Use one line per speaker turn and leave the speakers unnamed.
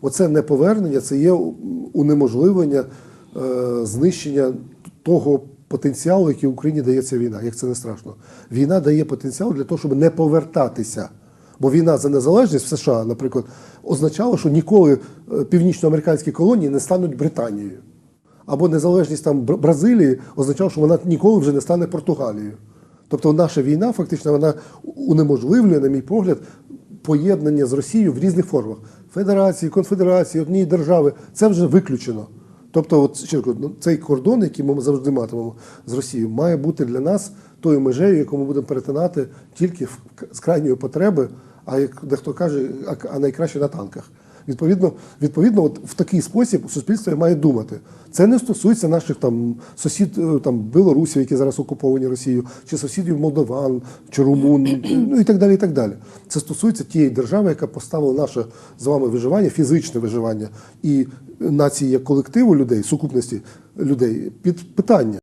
оце неповернення це є унеможливлення е, знищення того потенціалу, який Україні дає ця війна, як це не страшно. Війна дає потенціал для того, щоб не повертатися. Бо війна за незалежність в США, наприклад, означала, що ніколи е, північноамериканські колонії не стануть Британією. Або незалежність там Бразилії означала, що вона ніколи вже не стане Португалією. Тобто наша війна фактично вона унеможливлює, на мій погляд, поєднання з Росією в різних формах. Федерації, конфедерації, однієї держави. Це вже виключено. Тобто, от, ну, цей кордон, який ми завжди матимемо з Росією, має бути для нас тою межею, яку ми будемо перетинати тільки з крайньої потреби, а як дехто каже, а найкраще на танках. Відповідно, відповідно, от в такий спосіб суспільство має думати. Це не стосується наших там сусід е, там білорусів, які зараз окуповані Росією, чи сусідів Молдован, чи румун, ну і так далі. І так далі. Це стосується тієї держави, яка поставила наше з вами виживання, фізичне виживання і нації як колективу людей, сукупності людей під питання.